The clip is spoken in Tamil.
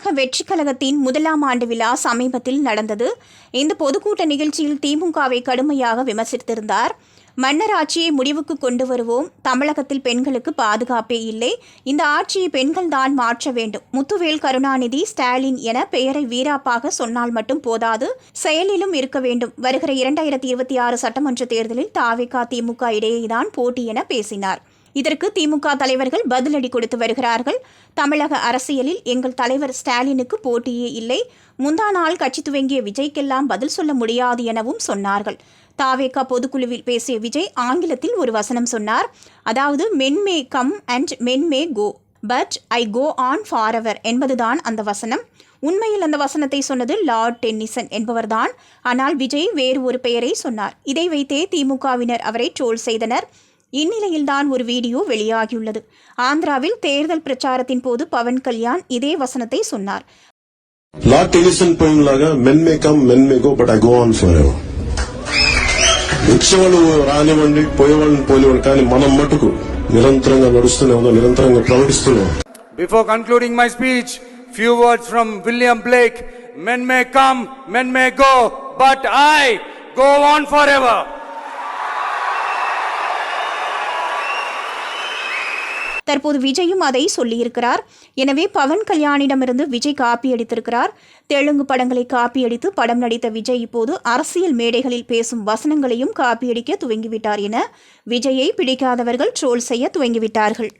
தமிழக வெற்றி கழகத்தின் முதலாம் ஆண்டு விழா சமீபத்தில் நடந்தது. இந்த பொதுக்கூட்ட நிகழ்ச்சியில் திமுகவை கடுமையாக விமர்சித்திருந்தார். மன்னர் ஆட்சியை முடிவுக்கு கொண்டு வருவோம். தமிழகத்தில் பெண்களுக்கு பாதுகாப்பே இல்லை. இந்த ஆட்சியை பெண்கள் தான் மாற்ற வேண்டும். முத்துவேல் கருணாநிதி ஸ்டாலின் என பெயரை வீராப்பாக சொன்னால் மட்டும் போதாது. செயலிலும் இருக்க வேண்டும். வருகிற இரண்டாயிரத்தி இருபத்தி ஆறு சட்டமன்ற தேர்தலில் தாவிகா திமுக இடையேதான் போட்டி என பேசினார். இதற்கு திமுக தலைவர்கள் பதிலடி கொடுத்து வருகிறார்கள். தமிழக அரசியலில் எங்கள் தலைவர் ஸ்டாலினுக்கு போட்டியே இல்லை. முந்தா நாள் கட்சி துவங்கிய விஜய்க்கெல்லாம் பதில் சொல்ல முடியாது எனவும் சொன்னார்கள். தாவேகா பொதுக்குழுவில் பேசிய விஜய் ஆங்கிலத்தில் ஒரு வசனம் சொன்னார். அதாவது men may come and men may go but I go on for ever என்பதுதான் அந்த வசனம். உண்மையில் அந்த வசனத்தை சொன்னது லார்ட் டென்னிசன் என்பவர்தான். ஆனால் விஜய் வேறு ஒரு பெயரை சொன்னார். இதை வைத்தே திமுகவினர் அவரை ட்ரோல் செய்தனர். இந்நிலையில்தான் ஒரு வீடியோ வெளியாகியுள்ளது ஆந்திராவில் தேர்தல் பிரச்சாரத்தின் போது பவன் கல்யாண் இதே வசனத்தை சொன்னார் లార్డ్ టెలిసన్ పోయిన లాగా men may come men may go but I go on forever వచ్చేవాళ్ళు రానివ్వండి పోయేవాళ్ళని పోనివ్వండి కానీ మనం మటుకు నిరంతరంగా నడుస్తూనే ఉందాం నిరంతరంగా ప్రవహిస్తూనే ఉందాం Before concluding my speech, few words from William Blake. Men may come, men may go, but I go on forever. தற்போது விஜயும் அதை சொல்லியிருக்கிறார். எனவே பவன் கல்யாணிடமிருந்து விஜய் காப்பி அடித்திருக்கிறார். தெலுங்கு படங்களை காப்பியடித்து படம் நடித்த விஜய் இப்போது அரசியல் மேடைகளில் பேசும் வசனங்களையும் காப்பியடிக்க துவங்கிவிட்டார் என விஜயை பிடிக்காதவர்கள் ட்ரோல் செய்ய துவங்கிவிட்டார்கள்.